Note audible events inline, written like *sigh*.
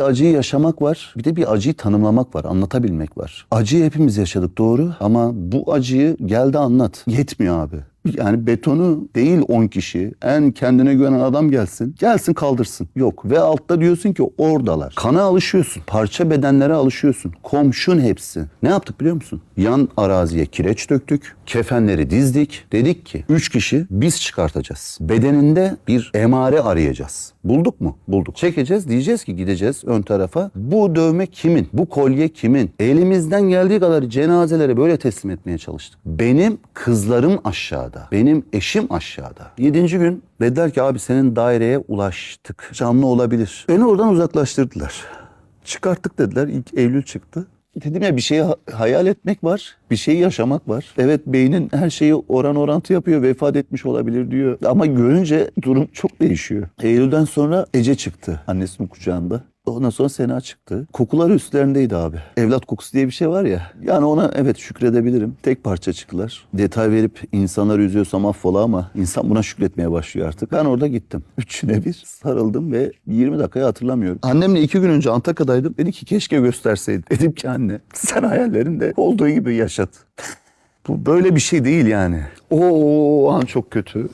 Bir acıyı yaşamak var. Bir de bir acıyı tanımlamak var. Anlatabilmek var. Acıyı hepimiz yaşadık doğru. Ama bu acıyı gel de anlat. Yetmiyor abi. Yani betonu değil 10 kişi. En kendine güvenen adam gelsin. Gelsin kaldırsın. Yok. Ve altta diyorsun ki oradalar. Kana alışıyorsun. Parça bedenlere alışıyorsun. Komşun hepsi. Ne yaptık biliyor musun? Yan araziye kireç döktük. Kefenleri dizdik. Dedik ki 3 kişi biz çıkartacağız. Bedeninde bir emare arayacağız. Bulduk mu? Bulduk. Çekeceğiz. Diyeceğiz ki gideceğiz ön tarafa. Bu dövme kimin? Bu kolye kimin? Elimizden geldiği kadar cenazelere böyle teslim etmeye çalıştık. Benim kızlarım aşağıda. Benim eşim aşağıda. Yedinci gün dediler ki abi senin daireye ulaştık. Canlı olabilir. Beni oradan uzaklaştırdılar. Çıkarttık dediler. İlk Eylül çıktı. Dedim ya bir şeyi ha- hayal etmek var, bir şeyi yaşamak var. Evet beynin her şeyi oran orantı yapıyor, vefat etmiş olabilir diyor. Ama görünce durum çok değişiyor. Eylül'den sonra Ece çıktı annesinin kucağında. Ondan sonra Sena çıktı. Kokuları üstlerindeydi abi. Evlat kokusu diye bir şey var ya. Yani ona evet şükredebilirim. Tek parça çıktılar. Detay verip insanları üzüyorsam affola ama insan buna şükretmeye başlıyor artık. Ben orada gittim. *laughs* Üçüne bir sarıldım ve 20 dakikayı hatırlamıyorum. Annemle iki gün önce Antakya'daydım. Dedi ki keşke gösterseydin. *laughs* Dedim ki anne sen hayallerinde olduğu gibi yaşat. *laughs* Bu böyle bir şey değil yani. O an çok kötü.